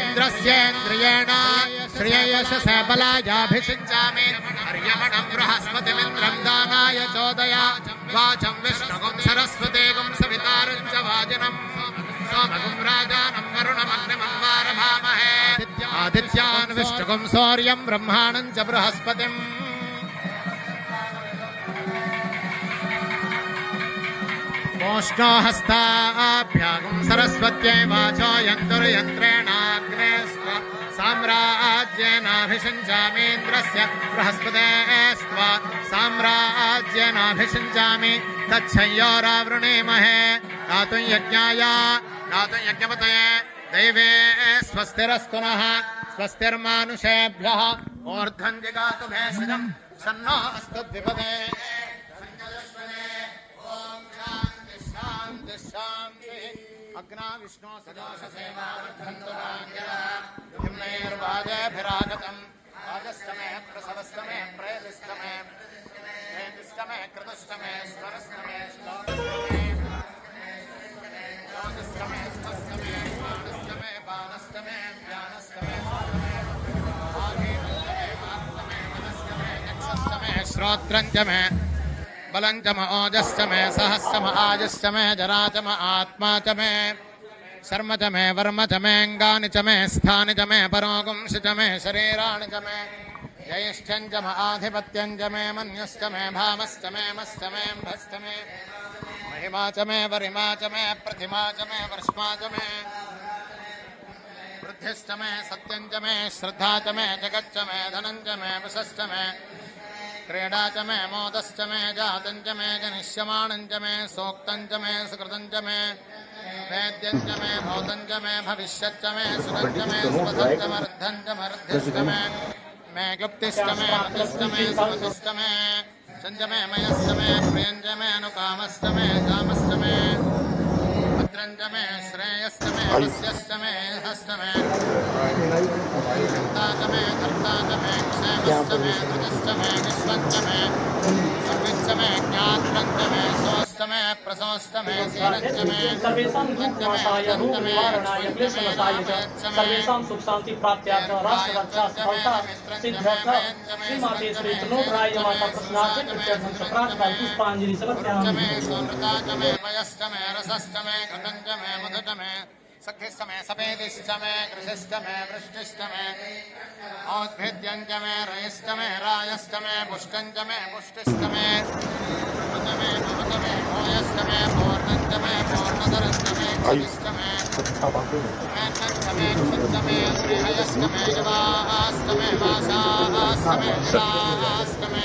इन्द्रस्येन्द्रियेण श्रिययशसे बलायाभिषिञ्चामि हर्यमणं बृहस्पतिमिन्द्रं दानाय चोदय। वाचं विष्णुगुं सरस्वतीगुं सवितारं च वाजिनं। सोमगुं राजानं वरुणमग्निमन्वारभामहे सौर्यं ब्रह्माणं च बृहस्पतिम्। मोष्णो हस्ताभ्यागुं सरस्वत्यै वाचो यन्तुर्यन्त्रेणाग्ने स्व साम्राज्येनाभिषिञ्चामीन्द्रस्य बृहस्पते स्व साम्राज्येनाभिषिञ्चामि तच्छय्योरावृणीमहे दातुं यज्ञाय, दातुं यज्ञपतये। दैवे स्वस्तिरस्तु नः स्वस्तिर्मानुषेभ्यः। ऊर्ध्वं जिगातु भेषजं सन्नो अस्तु द्विपदे। शान्ति। अग्ना विष्णो सदोष सेवार्धन्तुराङ्गिरैर्वाजेभिरागतम् वाजस्तमे प्रसवस्तमे प्रेतिस्तमे प्रेतिस्तमे कृतस्तमे स्वरस्तमे श्लोकस्तमे। स्वस्तमे बाणस्तमे बाणस्तमे व्यानस्तमे मनस्तमे यक्षस्तमे, श्रोत्रञ्जमे। बलं च म ओजश्च मे सहश्च म आजश्च मे जरा च म आत्मा च मे शर्म च मे वर्म च मेऽङ्गानि च मे स्थानि च मे परोगुंसि च मे शरीराणि च मे जयिष्ठं च म आधिपत्यं च मे मन्युश्च मे भामश्च मे मश्च मे म्भश्च मे महिमा च मे वरिमा च मे प्रतिमा च मे वर्ष्मा च मे वृद्धिश्च मे सत्यं च मे श्रद्धा च मे जगच्च मे धनं च मे वशश्च मे क्रीडा च मे मोदश्च मे जातं मे जनिष्यमाणं मे सोक्तं मे सुकृतं मे वेद्यं मे भौतं मे भविष्यच्च मे च मे सुपथं च मर्धं मे मे मे मतिश्च मे सुमतिश्च मे मे मयश्च मे मे अनुकामश्च मे कामश्च मे भद्रं च मे श्रेयश्च मे वस्यश्च मे हश्च मे कर्ता च मे कर्ता च मे क्षेमश्च मे धृतिश्च मे विश्वञ्च मे सर्विच्च मे ज्ञात्रं च मे सोऽश्च मे प्रसोऽश्च मे सर्वेषां मे दन्त मे सर्वेषां सुख शान्ति प्राप्त्यार्थ राष्ट्ररक्षा सफलता सिद्ध्यर्थ श्रीमाते श्री तनोराय माता प्रसन्नाथे प्रत्यर्थं च प्रार्थनाय पुष्पाञ्जलि समर्पयामि मे मे मयश्च मे रसश्च मे घृतं मे मधु मे सख्यश्च मे सपेदिश्च मे कृषिश्च मे वृष्टिश्च मे औद्भिद्यं मे रयश्च मे रायश्च मे पुष्टं मे पुष्टिश्च मे मम च मे मम च मे भूयश्च मे पूर्णं च मे पूर्णधरं च मे क्षतिश्च मे मेन्नं च मे क्षुच्च मे गृहयश्च मे युवाश्च मे वासाश्च मे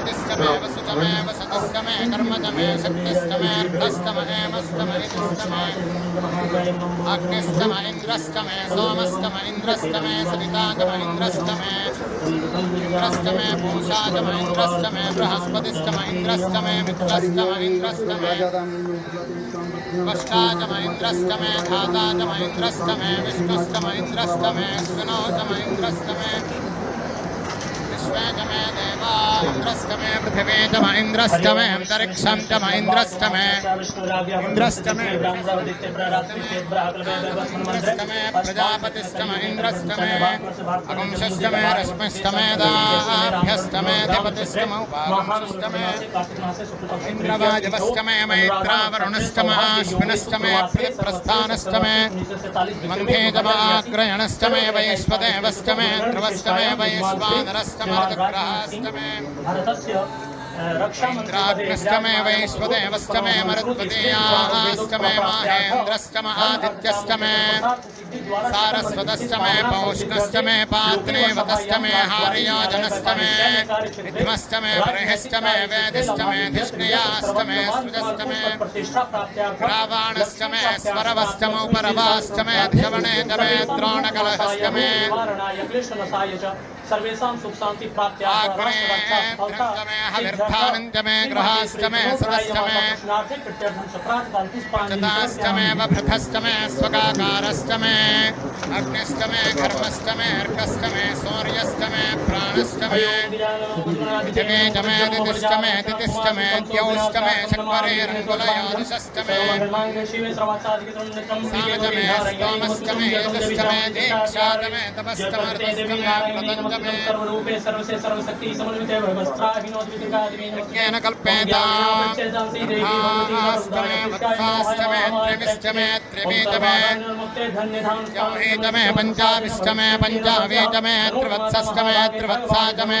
ज्योतिश्च मे वसु च मे वसतश्च मे कर्म च मे शक्तिश्च मे अर्थश्च मे हेमश्च मे इतिश्च मे अग्निश्च म इन्द्रश्च मे सोमश्च म इन्द्रश्च मे सविता च म इन्द्रश्च मे इन्द्रश्च मे पूषा च म इन्द्रश्च मे बृहस्पतिश्च म इन्द्रश्च मे मित्रश्च म इन्द्रश्च मे त्वष्टा च म इन्द्रश्च मे धाता च म इन्द्रश्च मे विष्णुश्च म इन्द्रश्च मे अश्विनो च म इन्द्रश्च मे विश्वे च मे देवा इन्द्रश्च मे पृथिवी च म इन्द्रश्च मे अन्तरिक्षं च म इन्द्रश्च मे इन्द्रश्च मे इन्द्रश्च मे प्रजापतिश्च म इन्द्रश्च मे अगुंशश्च मे रश्मिश्च मे दाभ्यश्च मे धिपतिश्च म उपागुंशश्च मे इन्द्रवाजवश्च मे मैत्रावरुणश्च म आश्विनश्च मे प्रस्थानश्च मे मन्थे च माग्रयणश्च मे वैश्वदेवश्च मे ध्रुवश्च मे वैश्वानरश्च मे ऋतुग्रहश्च मे भारतस्य इन्द्राग्रश्च मे वैश्वदेवश्च मे मरुत्वतीयाश्च मे माहेन्द्रश्च म आदित्यश्च मे सारस्वतश्च मे पौष्णश्च मे पात्रेवतश्च मे हार्योजनश्च मे विद्मश्च मे बर्हिश्च मे वेदिश्च मे धिष्णयाश्च मे स्मृजश्च मे रावाणश्च मे स्मरवश्च मौपरवाश्च मे ध्यवणे च। मे द्रोणकलहश्च मे सर्वेषां सुख शांति प्राप्ति मे गृहाश्च मे सदश्च मे चताश्च मे वभृथश्च मे स्वकाकारश्च मे अग्निश्च मे घर्मश्च मे अर्कश्च मे सूर्यश्च मे प्राणश्च मे पृथिवी च मे दितिश्च मे दितिश्च मे द्यौश्च मे शक्वरेरङ्कुलयोदिशश्च मे सामज मे स्तोमश्च मे यजश्च मे दीक्षा मे तपश्च मर्दश्च मे व्रतञ्च मे सर्वरूपे सर्वसे सर्वशक्ति समन्विते यज्ञेन कल्पेताम् ब्रह्माश्च मे वत्साश्च मे त्रिविश्च मे त्रिवी च मे यौहि च मे पञ्चाविश्च मे पञ्चावी च मे त्रिवत्सश्च मे त्रिवत्सा च मे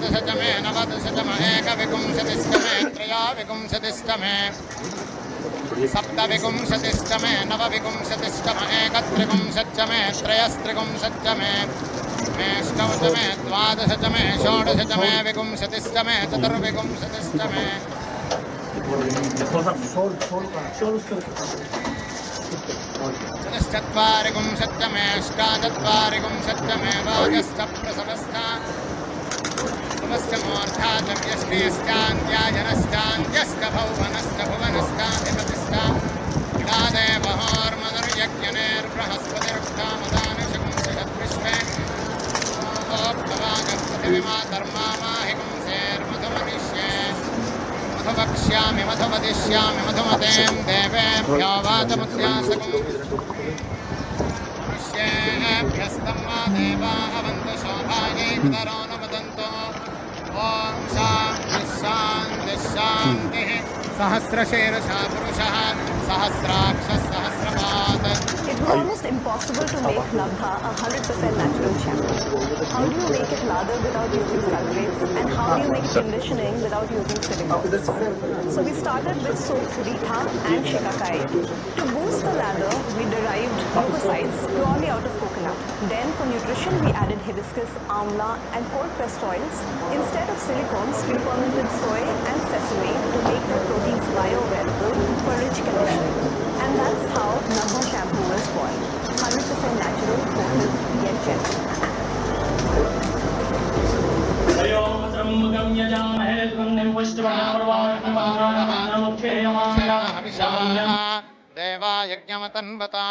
मे सप्त च मे नव च मे एकादश च मे पञ्चदश च मे सप्तदश च मे नवदश च मे एकविंशतिश्च मे त्रयोविंशतिश्च मे सप्तविंशतिश्च मे नवविंशतिश्च मे एकत्रिंशच्च मे त्रयस्त्रिंशच्च मे मेष्टौ च मे द्वादश च मे षोडश च मे विंशतिश्च मे चतुर्विंशतिश्च मे चतुश्चत्वारिंशच्च मे अष्टाचत्वारिंशच्च मे वागश्च प्रसवश्च भुवश्च मूर्धाचव्यष्टेश्चान्त्याजनश्चान्त्यश्च भौवनश्च भुवनश्चाधिपतिश्च इडादेवहोर्मदर्यज्ञनेर्बृहस्पतिरुक्तामदानिशंसिषद्विश्वे धर्मामाहिंसेर्मधुमनिष्ये मधुवक्ष्यामि मधुवदिष्यामि मधुमतें देवेभ्यो वाचमुद्यासकम् मनुष्येभ्यस्तं वा देवा अवन्तु शोभायै पितरो न वदन्तो ॐ पुरुषः सहस्राक्षः सहस्रपात् It was almost impossible to make Labdha a 100% natural shampoo. How do you make it lather without using sulfates? And how do you make conditioning without using silicones? So we started with soap Rita and Shikakai. To boost the lather, we derived glucosides purely out of coconut. Then for nutrition, we added hibiscus, amla and cold pressed oils. Instead of silicones, we fermented soy and sesame to make the proteins bioavailable for rich conditioning. And that's how Nabha shampoo was born. 100% natural, potent, yet gentle. देवायज्ञमतन्वता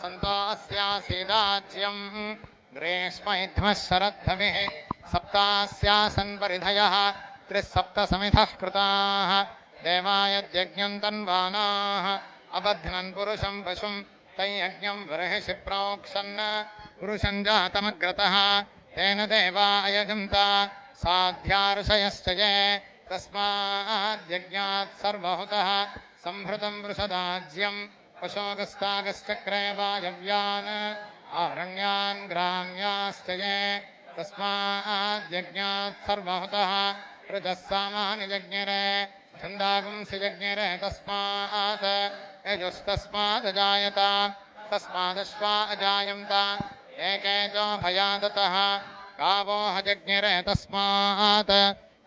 सन्तो अस्यासीदाज्यम् ग्रीष्मैध्मः शरद्धविः सप्तास्यासन् परिधयः त्रिसप्तसमिधः कृताः देवायज्ञम् तन्वानाः अबध्नन् पुरुषम् पशुम् तैयज्ञम् बर्हिषि प्रोक्षन् पुरुषम् जातमग्रतः, तेन देवा अयजन्त साध्यार्षयश्च ये तस्माद्यज्ञात् सर्वहुतः सम्भृतम् वृषदाज्यम् पशोगस्तागश्चक्रे वायव्यान् आरण्यान् ग्राम्याश्च ये तस्माद्यज्ञात् सर्वहुतः सामानि जज्ञिरे छन्दागुंसि जज्ञिरे तस्मात्। यजुस्तस्मादजायत तस्मादश्वा अजायन्त एके च भयादतः गावोह जज्ञिरे तस्मात्,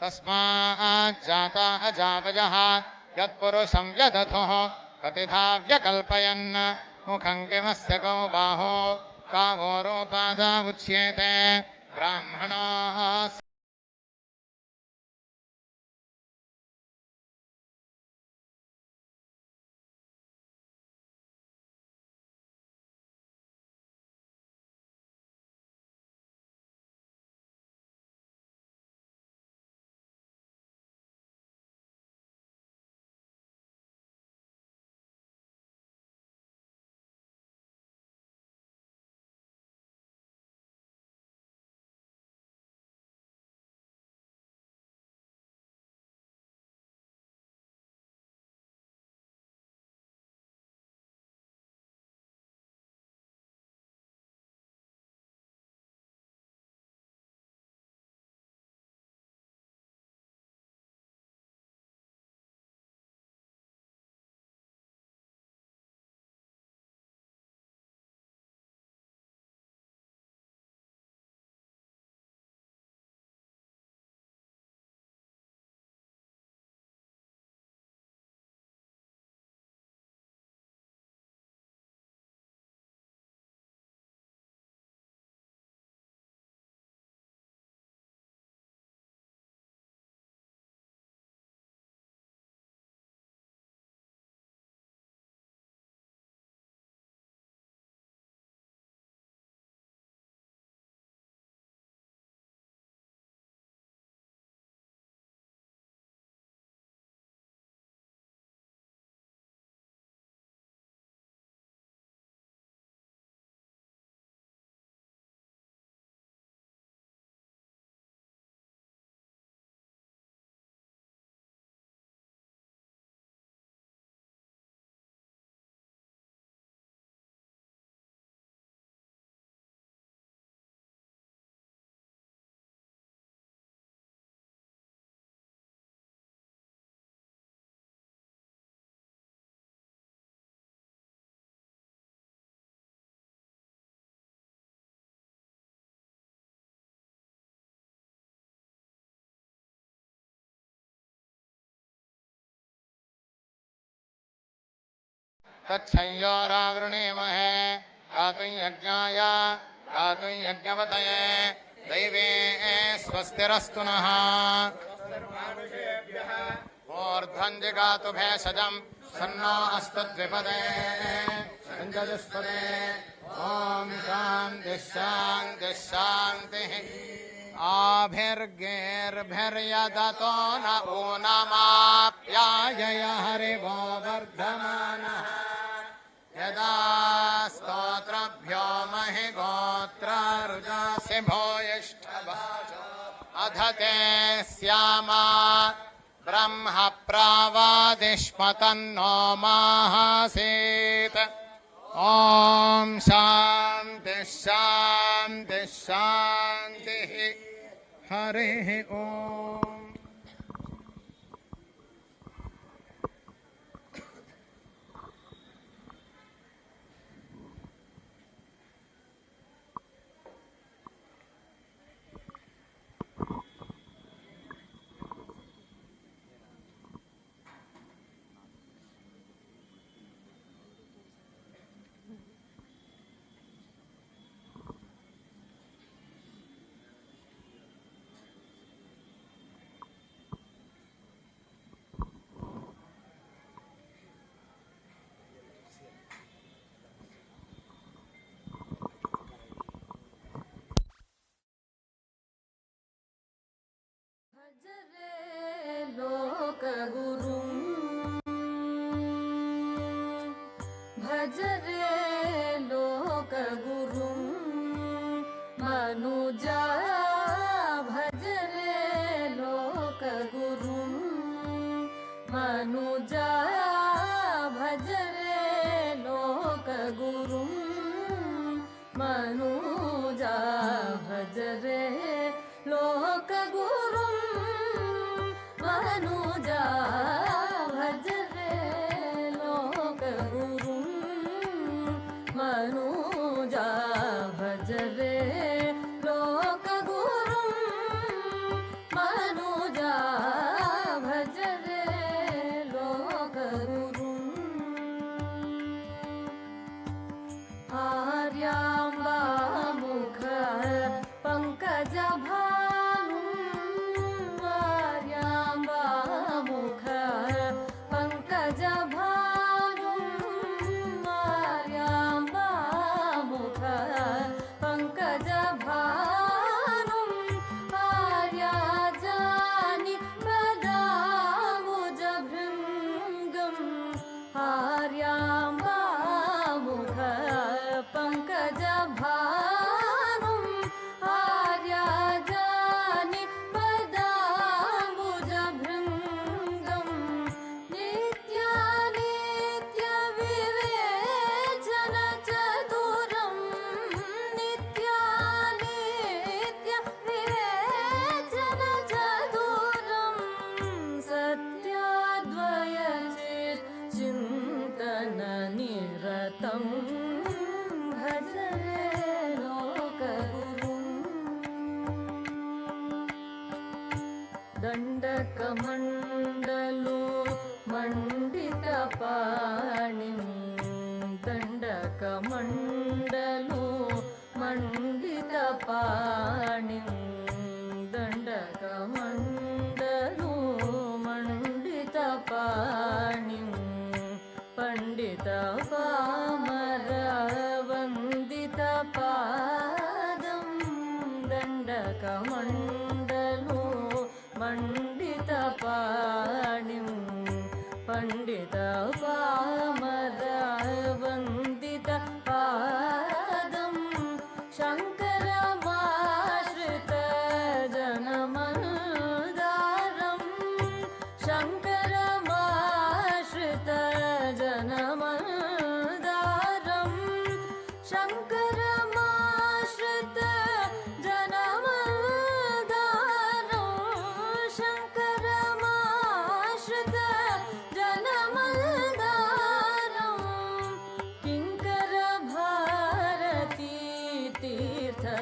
तस्माज्जाता अजावयः यत्पुरुषं मुखं किमस्य गो बाहो, कावो रोपादा उच्येते ब्राह्मणाः तत्संयोरावृणीमहे धातुञ्यज्ञाय धातुञ्यज्ञपतये दैवे स्वस्तिरस्तु नः। मूर्ध्वञ्जिगातु भेषजम् सन्नो अस्तद्विपदे सञ्जजुष्पदे ॐ शान्तिः। आभिर्गेर्भिर्यदतो न ऊनमाप्यायय हरिवो वर्धमानः। यदा स्तोत्रभ्यो महि गोत्रारुजसि भूयिष्ठभाजो अधते श्यामा ब्रह्म प्रावादिष्मतन्नो माहासीत्। ॐ शान्तिः शान्तिः शान्तिः। हरिः ॐ गुरुं मनूजा भजरे लोकगुरुं मनूजा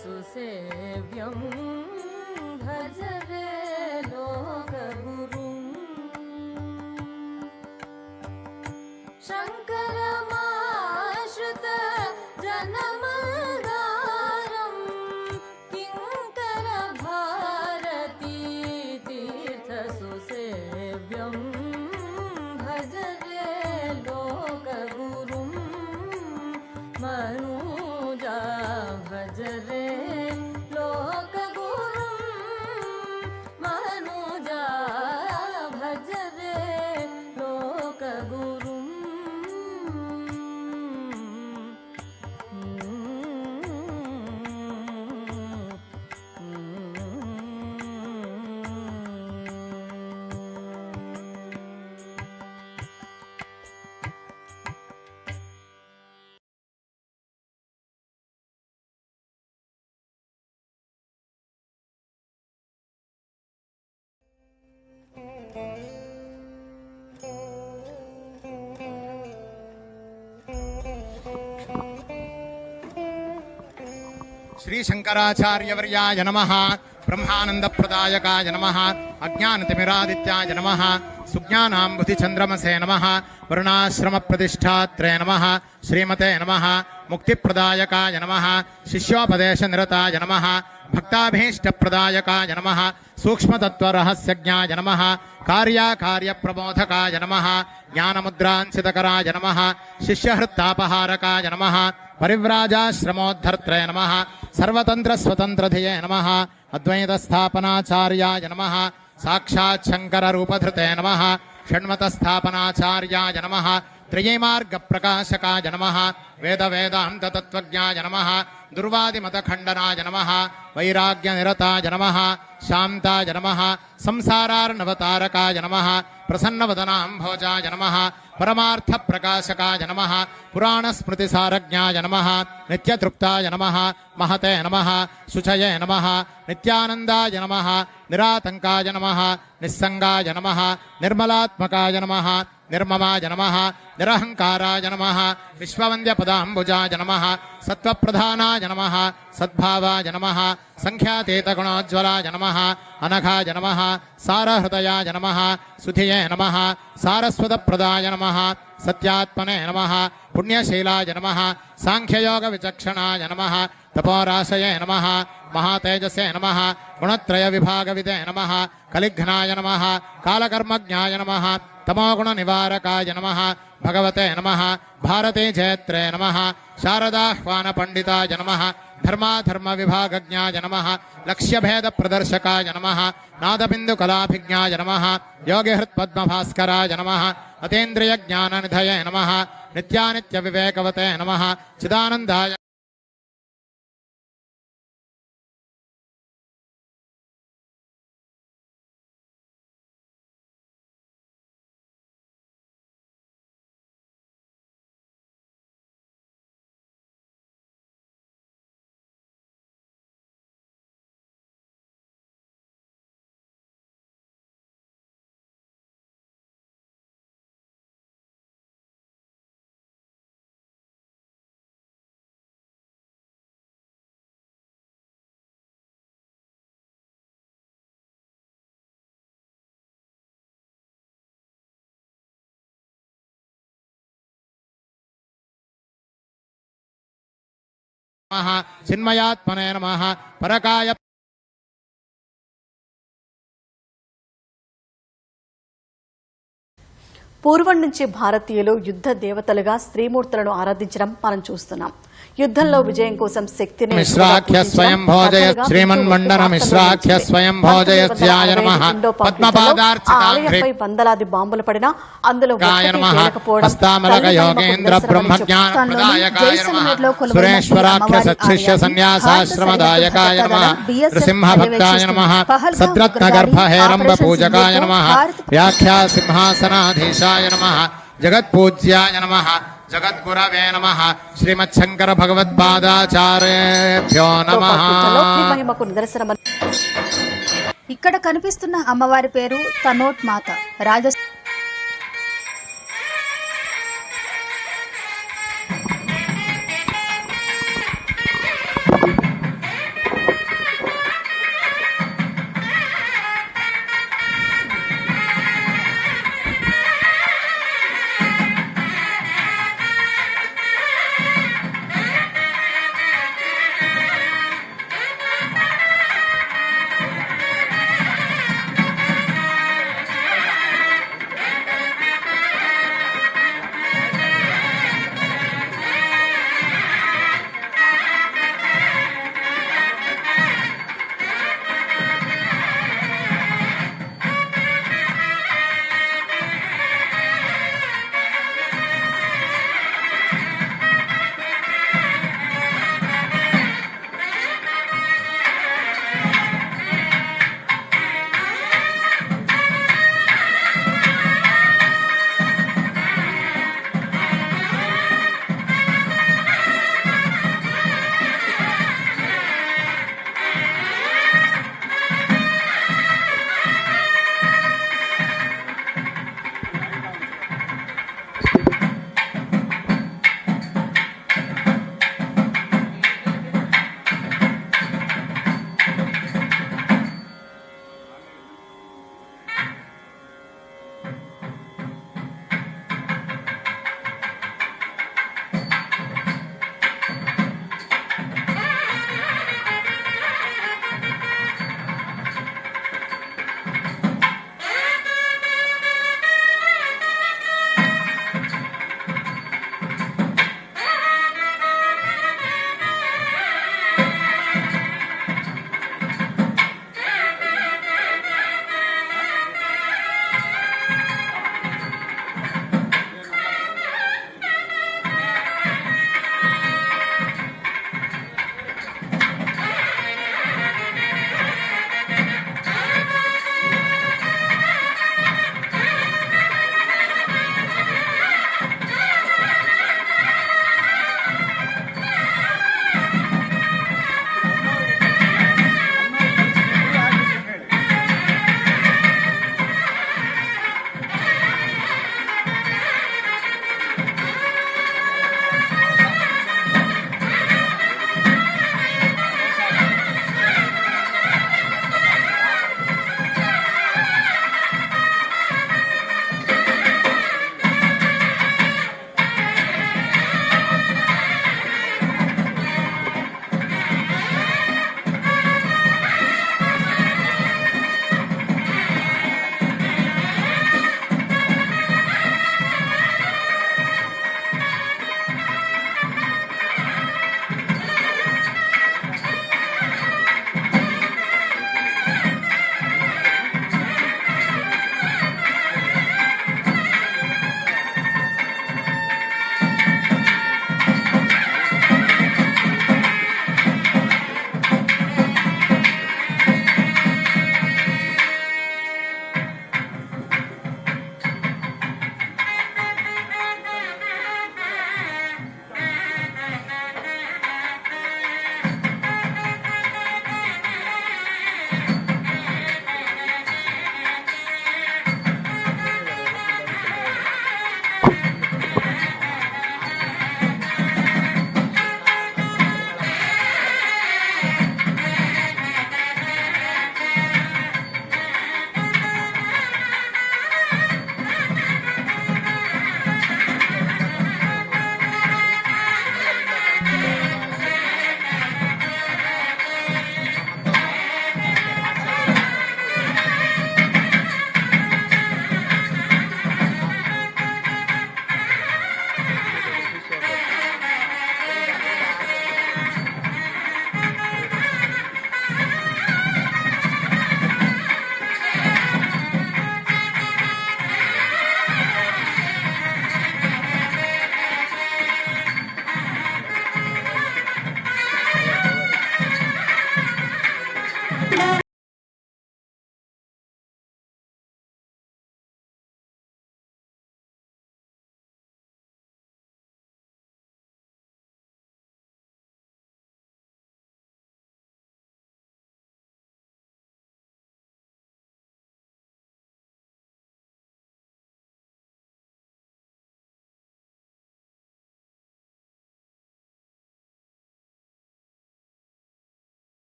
सुसेव्यं भज श्रीशङ्कराचार्यवर्याय नमः, ब्रह्मानन्दप्रदायकाय नमः, अज्ञानतिमिरादित्याय नमः नम नमः, वर्णाश्रमप्रतिष्ठात्रे नमः, श्रीमते नमः, मुक्तिप्रदायकाय नमः, शिष्योपदेशनिरताय नमः, भक्ताभीष्टप्रदायकाय नमः, सूक्ष्मतत्त्वरहस्यज्ञाय नमः, कार्याकार्यप्रबोधकाय नमः ज्ञानमुद्रांसितकराय नमः, शिष्यहृत्तापहारकाय नमः परिव्राजाश्रमोद्धर्त्रे नमः। सर्वतंत्र स्वतंत्र धिये नमः। अद्वैत स्थापनाचार्याय नमः। साक्षात् शंकर रूपधृते नमः। षण्मत स्थापनाचार्याय नमः। त्रयीमार्गप्रकाशकाय नमः वेदवेदान्ततत्त्वज्ञाय जनम दुर्वादिमतखण्डनाय नमः वैराग्यनिरताय नमः शान्ताय नमः जनम नमः प्रसन्नवदनाम्भोजाय जनम परमार्थप्रकाशकाय नमः पुराणस्मृतिसारज्ञाय नमः नित्यतृप्ताय नमः महते नमः शुचये नमः नित्यानन्दाय नमः निरातंका नमः निस्सङ्गाय नमः निर्मलात्मका नमः निर्ममाय नमः निरहङ्काराय जनम विश्ववन्द्यपदाम्बुजाय नम, सत्त्वप्रधानाय नम, सद्भावाय जनम सङ्ख्यातीतगुणोज्ज्वलाय जनम अनघाय नमः, सारहृदयाय नमः, सुधिये सारस्वत सारस्वतप्रदाय नम, सत्यात्मने नमः, पुण्यशीलाय नमः साङ्ख्ययोगविचक्षणाय नम महातेजस नम, महातेजसे विभाग विदे नम, कलिघ्नाय नम कालकर्मज्ञा नम तमोगुणनिवारकाय नमः, भगवते नमः, भारते क्षेत्रे नमः शारदाह्वानपण्डिताय नमः धर्माधर्मविभागज्ञाय नमः लक्ष्यभेदप्रदर्शकाय नमः नादबिन्दुकलाभिज्ञाय नमः योगिहृत्पद्मभास्कराय नमः निधये नमः नित्यानित्यविवेकवते नमः चिदानंदाय చిన్మయాత్మనే నమ. పరకాయ పూర్వం నుంచి భారతీయులు యుద్ధ దేవతలుగా స్త్రీమూర్తులను ఆరాధించడం మనం చూస్తున్నాం. యుద్ధంలో విజయం కోసం శక్తిని మిశ్రాఖ్య స్వయం భోజయ శ్రీమన్ మండన మిశ్రాఖ్య స్వయం భోజయ ఆలయంపై వందలాది బాంబులు పడిన అందులో యోగేంద్ర బ్రహ్మ సురేశ్వరాఖ్య సత్శిష్య సన్యాసాశ్రమదాయకాయ నమ. నృసింహ భక్తాయ నమ. సద్రత్న గర్భ హేరంబ పూజకాయ నమ. వ్యాఖ్యా సింహాసనాధీశాయ నమ. జగత్పూజ్యాయ నమ. జగద్గురవే నమ శ్రీమచ్చంకర శంకర నమః యుద్ధంలో మహిమకు నిదర్శనమని ఇక్కడ కనిపిస్తున్న అమ్మవారి పేరు తనోట్ మాత. రాజస్థాన్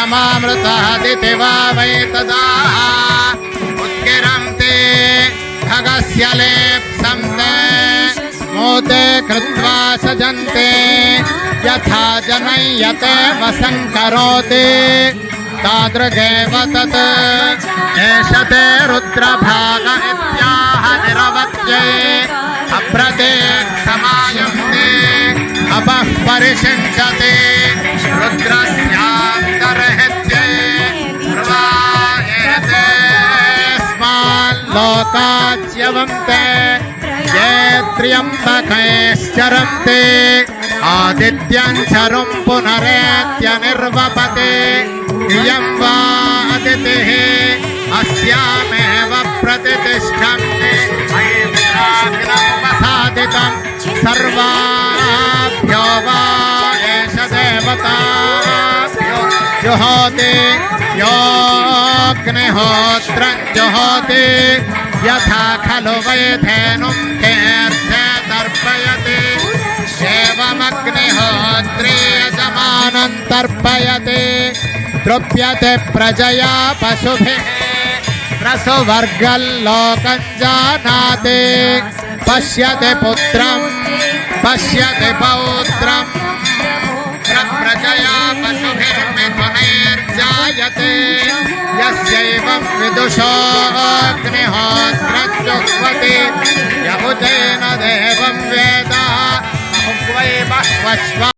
यमामृतादिति वा वै तदा उत्किरं ते भगस्य लेप्सन्ते मोते कृत्वा सजन्ते, यथा जनय्यते वसङ्करोति तादृगेव तत्। एष ते रुद्रभाग इत्याह निरवत्यै अप्रतीक्षमायन्ते अपः परिषिञ्चते। रुद्रस्यान्तर्हित्ये स्माल्लोकाच्यवन्ते ये त्र्यम्बकैश्चरन्ति आदित्यं चरुं पुनरेत्य निर्वपते इयं वा अदितिः अस्यामेव प्रतितिष्ठन्ति ऐन्द्राग्नमुपसादितं सर्वाभ्यो वा एष देवताभ्यो। जुहोति योऽग्निहोत्रं जुहोति यथा खलु वैधेनुं तीर्थे तर्पयति। एवमग्निहोत्री यजमानं तर्पयति तृप्यते प्रजया पशुभिः। प्रसुवर्गल्लोकं जानाति। पश्यति पुत्रं, पश्यति पौत्रं। प्रजया यस्यैवं विदुषोऽग्निहोत्रं जुह्वति यहुतेन देवं वेद वै बह्वश्वा